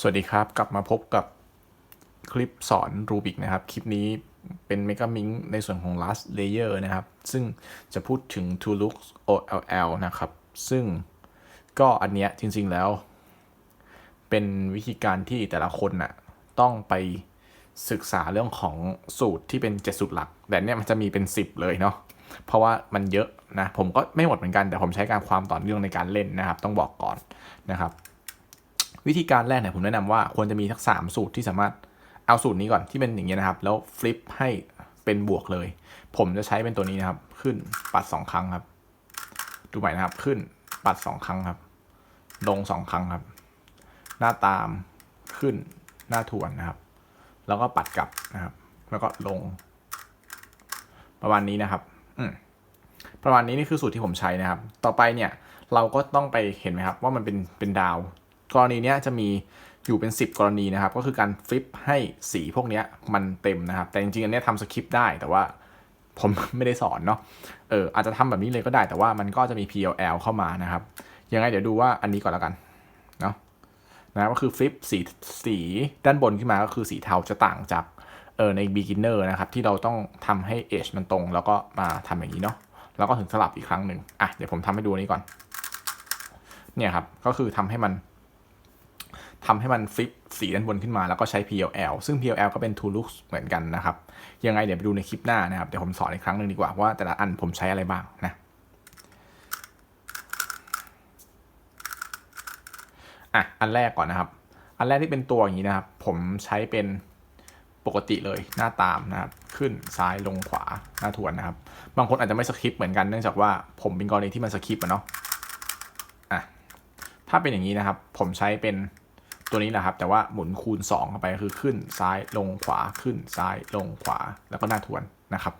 สวัสดีครับกลับมาพบกับคลิปสอนรูบิกนะครับ คลิปนี้เป็น Mega Mink ในส่วนของ last layer นะครับ ซึ่งจะพูดถึง to look OLL นะครับ ซึ่งก็อันเนี้ยจริงๆแล้ว เป็นวิธีการที่แต่ละคนน่ะต้องไปศึกษาเรื่องของสูตรที่เป็น 7 สูตรหลัก แต่เนี่ยมันจะมีเป็น 10 เลยเนาะเพราะว่ามันเยอะนะ ผมก็ไม่หมดเหมือนกันแต่ผมใช้การความต่อเนื่องในการเล่นนะครับ ต้องบอกก่อนนะครับ วิธีการแรกเนี่ยผมแนะนำว่าควรจะมีทั้งสามสูตรที่สามารถเอาสูตรนี้ก่อนที่เป็นอย่างเงี้ยนะครับ แล้วฟลิปให้เป็นบวกเลย ผมจะใช้เป็นตัวนี้นะครับ ขึ้นปัดสองครั้งครับ ดูใหม่นะครับ ขึ้นปัดสองครั้งครับ ลงสองครั้งครับ หน้าตามขึ้นหน้าทวนนะครับ แล้วก็ปัดกลับนะครับ แล้วก็ลง ประมาณนี้นะครับ อืมประมาณนี้นี่คือสูตรที่ผมใช้นะครับ ต่อไปเนี่ย เราก็ต้องไปเห็นไหมครับ ว่ามันเป็นเป็นดาว กรณีนี้จะมีอยู่เป็น 10 กรณีนะครับ ก็คือการฟลิปให้สีพวกนี้มันเต็มนะครับ แต่จริงๆอันนี้ทำสคริปต์ได้แต่ว่าผมไม่ได้สอนเนาะเอออาจจะทำแบบนี้เลยก็ได้แต่ว่ามันก็จะมี PLL เข้ามานะครับ ยังไงเดี๋ยวดูว่าอันนี้ก่อนแล้วกันเนาะนะก็คือฟลิปสีสีด้านบนขึ้นมาก็คือสีเทาจะต่างจากเออใน beginner นะครับ ที่เราต้องทำให้ edge มันตรง แล้วก็มาทำอย่างนี้เนาะแล้วก็ถึงสลับอีกครั้งหนึ่งอะเดี๋ยวผมทำให้ดูอันนี้ก่อนเนี่ยครับก็คือทำให้มัน ทำให้มันฟลิปสีด้านบนขึ้นมาแล้วก็ใช้ PLL ซึ่ง PLL ก็เป็น tool o o k เหมือนกันนะครับ ยังไงเดี๋ยวไปดูในคลิปหน้านะครับ เดี๋ยวผมสอนอีกครั้งหนึ่งดีกว่าว่าแต่ละอันผมใช้อะไรบ้างนะอะอันแรกก่อนนะครับ อันแรกที่เป็นตัวอย่างนี้นะครับ ผมใช้เป็นปกติเลยหน้าตามนะครับ ขึ้นซ้ายลงขวาหน้าทวนนะครับ บางคนอาจจะไม่สคริปเหมือนกันเนื่องจากว่าผมเป็นกรณีที่มันสคริปอะเนาะอะถ้าเป็นอย่างนี้นะครับ ผมใช้เป็น ตัวนี้แหละครับ แต่ว่าหมุนคูณ 2 เข้าไปคือขึ้นซ้ายลงขวาขึ้นซ้ายลงขวาแล้วก็หน้าทวนนะครับ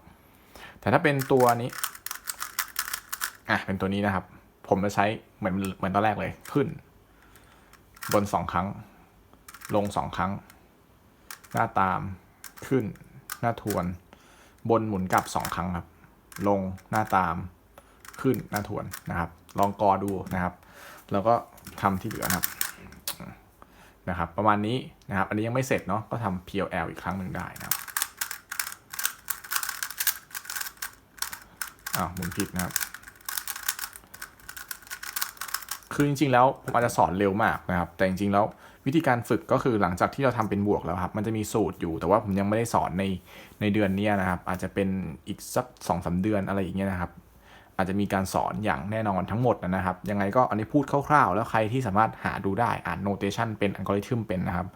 แต่ถ้าเป็นตัวนี้อะเป็นตัวนี้นะครับ ผมจะใช้เหมือนเหมือนตอนแรกเลยขึ้น บนสองครั้ง ลงสองครั้ง หน้าตามขึ้นหน้าทวน บนหมุนกลับสองครั้งครับ ลงหน้าตามขึ้นหน้าทวนนะครับ ลองกอดูนะครับ แล้วก็ทำที่เหลือนะครับ นะครับ ประมาณนี้นะครับ อันนี้ยังไม่เสร็จเนาะก็ทำ PLL อีกครั้งหนึ่งได้นะครับอ้าวหมุนผิดนะครับ คือจริงๆแล้วผมอาจจะสอนเร็วมากนะครับ แต่จริงๆแล้ววิธีการฝึกก็คือหลังจากที่เราทำเป็นบวกแล้วครับ มันจะมีสูตรอยู่ แต่ว่าผมยังไม่ได้สอนในในเดือนนี้นะครับ อาจจะเป็นอีกสักสองสาเดือนอะไรอย่างเงี้ยนะครับ อาจจะมีการสอนอย่างแน่นอนทั้งหมดนะครับ ยังไงก็อันนี้พูดคร่าวๆ แล้วใครที่สามารถหาดูได้อ่านโนเทชันเป็นอัลกอริทึมเป็นนะครับ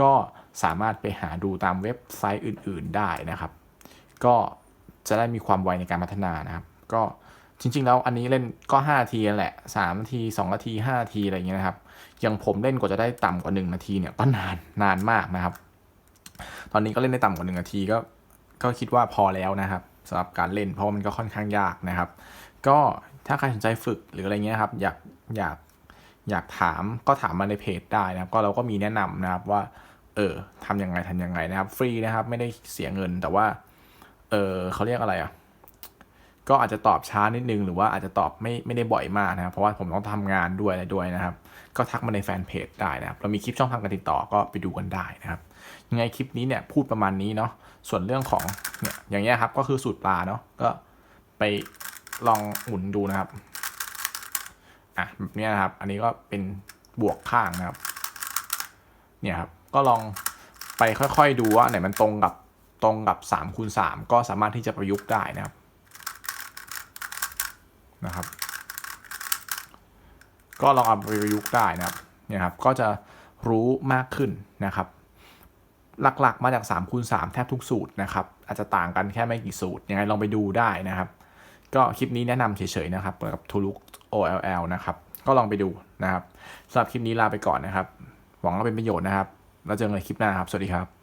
ก็สามารถไปหาดูตามเว็บไซต์อื่น ๆได้นะครับ ก็จะได้มีความไวในการพัฒนานะครับ ก็จริง ๆ แล้วอันนี้เล่นก็ 5 ทีแหละ3นาที2นาที5นาทีอะไรอย่างเงี้ยนะครับอย่างผมเล่นกว่าจะได้ต่ำกว่า 1 นาทีเนี่ยก็นานนานมากนะครับ ตอนนี้ก็เล่นได้ต่ำกว่า 1 นาทีก็ก็คิดว่าพอแล้วนะครับ สำหรับการเล่น เพราะมันก็ค่อนข้างยากนะครับ ก็ถ้าใครสนใจฝึกหรืออะไรเงี้ยครับอยากอยากอยากถามก็ถามมาในเพจได้นะครับ ก็เราก็มีแนะนำนะครับว่า เออทำยังไงทำยังไงนะครับ ฟรีนะครับ ไม่ได้เสียเงินแต่ว่า เออเขาเรียกอะไรอะ ก็อาจจะตอบช้านิดนึง หรือว่าอาจจะตอบไม่ไม่ได้บ่อยมากนะครับ เพราะว่าผมต้องทำงานด้วยอะไรด้วยนะครับ ก็ทักมาในแฟนเพจได้นะครับ เรามีคลิปช่องทางการติดต่อก็ไปดูกันได้นะครับ ยังไงคลิปนี้เนี่ยพูดประมาณนี้เนาะ ส่วนเรื่องของเนี่ยอย่างเงี้ยครับก็คือสูตรปลาเนาะ ก็ไปลองหมุนดูนะครับ อะแบบนี้นะครับ อันนี้ก็เป็นบวกข้างนะครับ เนี่ยครับ ก็ลองไปค่อยๆดูว่าไหนมันตรงกับตรงกับ3คูณ3ก็สามารถที่จะประยุกต์ได้นะครับ นะครับ ก็ลองเอาไปประยุกต์ได้นะครับเนี่ยครับก็จะรู้มากขึ้นนะครับ หลักๆมาจาก3คูณ3แทบทุกสูตรนะครับ อาจจะต่างกันแค่ไม่กี่สูตรยังไงลองไปดูได้นะครับ ก็คลิปนี้แนะนำเฉยๆนะครับกับ t o l o o k OLL นะครับ ก็ลองไปดูนะครับสำหรับคลิปนี้ลาไปก่อนนะครับ หวังว่าเป็นประโยชน์นะครับ แล้วเจอกันในคลิปหน้าครับ สวัสดีครับ